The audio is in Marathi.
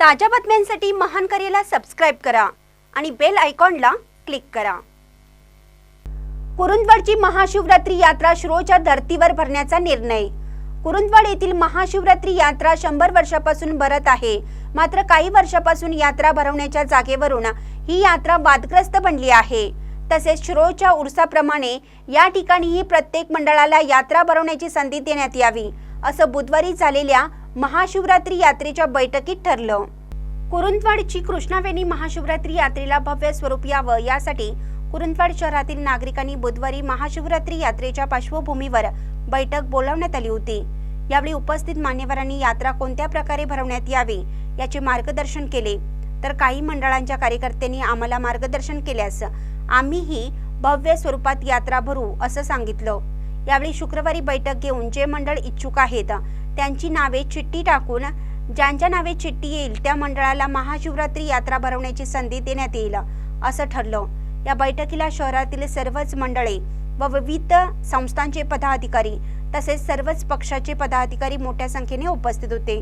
ताज्या बातम्यांसाठी महान करेला सबस्क्राईब करा आणि बेल आयकॉनला क्लिक करा. कुरुंदवाडची महाशिवरात्री यात्रा श्रोच्या धर्तीवर भरण्याचा निर्णय. कुरुंदवाड येथील महाशिवरात्री यात्रा शंभर वर्षापासून भरत आहे. मात्र काही वर्षापासून यात्रा भरवण्याच्या जागेवरून ही यात्रा वादग्रस्त बनली आहे. तसेच श्रोच्या उर्साप्रमाणे या ठिकाणीही प्रत्येक मंडळाला यात्रा भरवण्याची संधी देण्यात यावी असं बुधवारी झालेल्या महाशिवरात्री यात्रेच्या बैठकीत ठरलं. कुरुंदवाडची कृष्णावेणी महाशिवरात्री यात्रेला भव्य स्वरूप यावं यासाठी कुरुंदवाड शहरातील नागरिकांनी बुधवारी महाशिवरात्री यात्रेच्या पार्श्वभूमीवर बैठक बोलावण्यात आली होती. यावेळी उपस्थित मान्यवरांनी यात्रा कोणत्या प्रकारे भरवण्यात यावी याचे मार्गदर्शन केले. तर काही मंडळांच्या कार्यकर्त्यांनी आम्हाला मार्गदर्शन केल्यास आम्हीही भव्य स्वरूपात यात्रा भरू असं सांगितलं. यावेळी शुक्रवारी बैठक घेऊन जे मंडळ इच्छुक आहेत त्यांची नावे चिठ्ठी टाकून ज्यांच्या नावे चिठ्ठी येईल त्या मंडळाला महाशिवरात्री यात्रा भरवण्याची संधी देण्यात येईल असं ठरलं. या बैठकीला शहरातील सर्वच मंडळे व विविध संस्थांचे पदाधिकारी तसेच सर्वच पक्षाचे पदाधिकारी मोठ्या संख्येने उपस्थित होते.